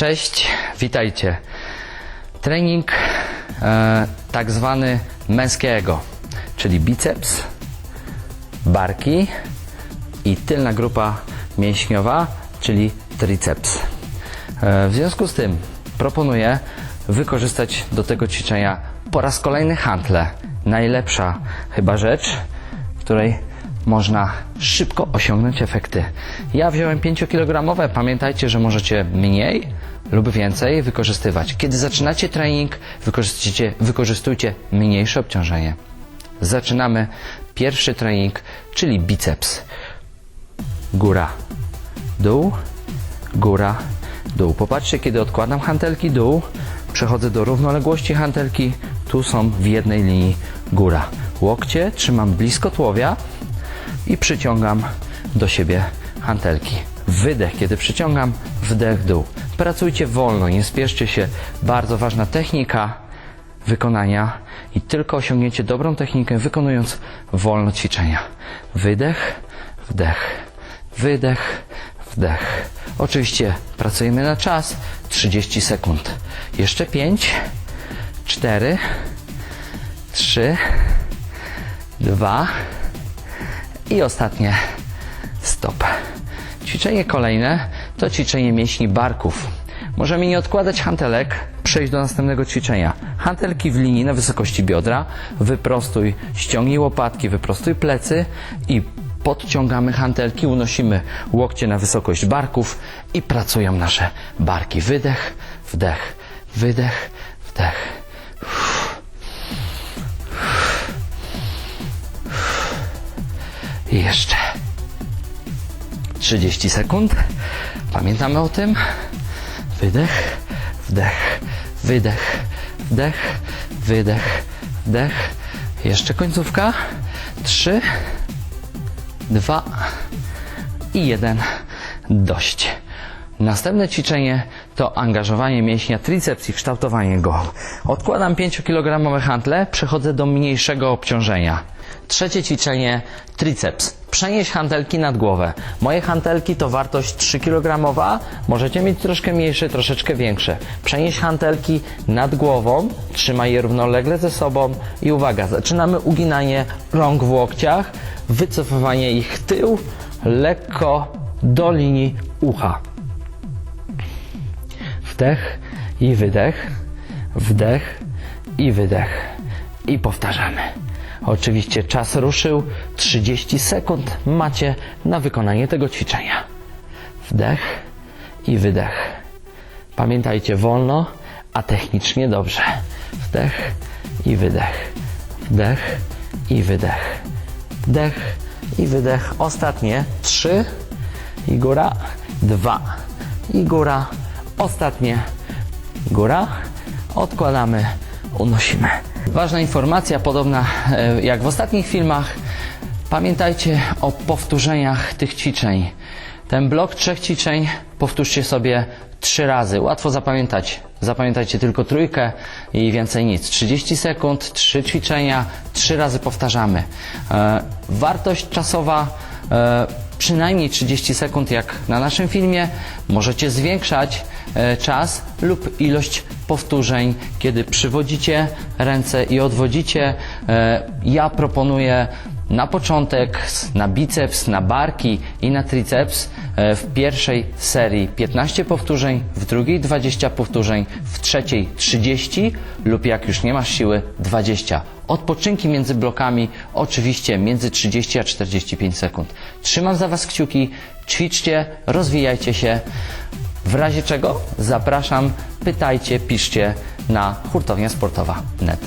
Cześć, witajcie. Trening e, tak zwany męskiego, czyli biceps, barki i tylna grupa mięśniowa, czyli triceps. E, w związku z tym proponuję wykorzystać do tego ćwiczenia po raz kolejny hantle. Najlepsza chyba rzecz, której można szybko osiągnąć efekty. Ja wziąłem 5-kilogramowe, pamiętajcie, że możecie mniej lub więcej wykorzystywać. Kiedy zaczynacie trening, wykorzystujcie, wykorzystujcie mniejsze obciążenie. Zaczynamy pierwszy trening, czyli biceps. Góra, dół, góra, dół. Popatrzcie, kiedy odkładam hantelki, dół, przechodzę do równoległości hantelki, tu są w jednej linii góra. Łokcie trzymam blisko tułowia i przyciągam do siebie hantelki. Wydech, kiedy przyciągam, wdech, dół. Pracujcie wolno, nie spieszcie się. Bardzo ważna technika wykonania i tylko osiągniecie dobrą technikę wykonując wolno ćwiczenia. Wydech, wdech, wydech, wdech. Oczywiście pracujemy na czas 30 sekund. Jeszcze 5, 4, 3, 2 i ostatnie stop. Ćwiczenie kolejne to ćwiczenie mięśni barków. Możemy nie odkładać hantelek, przejść do następnego ćwiczenia. Hantelki w linii na wysokości biodra, wyprostuj, ściągnij łopatki, wyprostuj plecy i podciągamy hantelki, unosimy łokcie na wysokość barków i pracują nasze barki. Wydech, wdech, wydech, wdech. I jeszcze 30 sekund. Pamiętamy o tym. Wydech, wdech, wydech, wdech, wydech, wdech. Jeszcze końcówka. 3, 2 i 1. Dość. Następne ćwiczenie to angażowanie mięśnia triceps i kształtowanie go. Odkładam 5-kilogramowe hantle, przechodzę do mniejszego obciążenia. Trzecie ćwiczenie triceps. Przenieść hantelki nad głowę. Moje hantelki to wartość 3 kg. Możecie mieć troszkę mniejsze, troszeczkę większe. Przenieść hantelki nad głową, trzymaj je równolegle ze sobą i uwaga, zaczynamy uginanie rąk w łokciach, wycofywanie ich tył, lekko do linii ucha. Wdech i wydech, wdech i wydech. I powtarzamy. Oczywiście czas ruszył, 30 sekund macie na wykonanie tego ćwiczenia. Wdech i wydech. Pamiętajcie wolno, a technicznie dobrze. Wdech i wydech. Wdech i wydech. Wdech i wydech. Ostatnie trzy i góra, dwa i góra. Ostatnie góra. Odkładamy, unosimy. Ważna informacja, podobna e, jak w ostatnich filmach. Pamiętajcie o powtórzeniach tych ćwiczeń. Ten blok trzech ćwiczeń powtórzcie sobie trzy razy. Łatwo zapamiętać. Zapamiętajcie tylko trójkę i więcej nic. 30 sekund, trzy ćwiczenia, trzy razy powtarzamy. E, wartość czasowa e, przynajmniej 30 sekund, jak na naszym filmie. Możecie zwiększać czas lub ilość powtórzeń, kiedy przywodzicie ręce i odwodzicie. E, Ja proponuję na początek na biceps, na barki i na triceps e, w pierwszej serii 15 powtórzeń, w drugiej 20 powtórzeń, w trzeciej 30 lub jak już nie masz siły 20. Odpoczynki między blokami oczywiście między 30 a 45 sekund. Trzymam za Was kciuki, ćwiczcie, rozwijajcie się. W razie czego zapraszam, pytajcie, piszcie na hurtownia sportowa.net.